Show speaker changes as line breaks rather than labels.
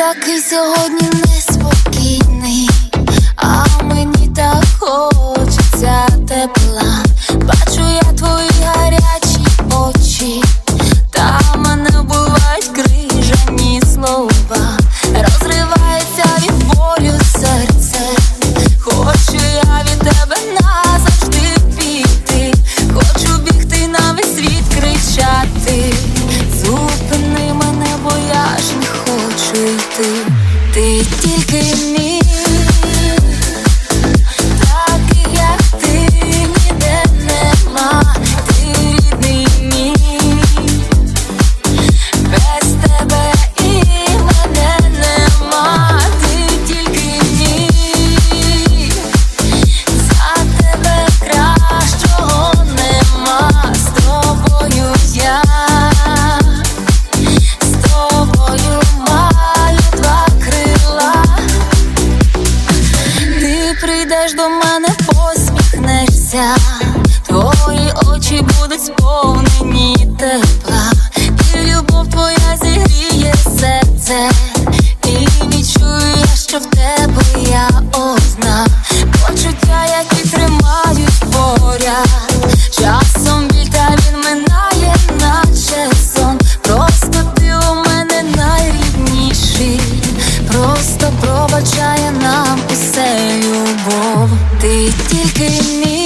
так і сьогодні не спо. дня. Твої очі будуть сповнені тепла, і любов твоя зігріє серце, і відчуєш, що в тебе я одна, почуття, які тримають поряд. Часом біль та він минає, наче сон. Просто ти у мене найрідніший, просто пробачає нам усе любов. Ти тільки мій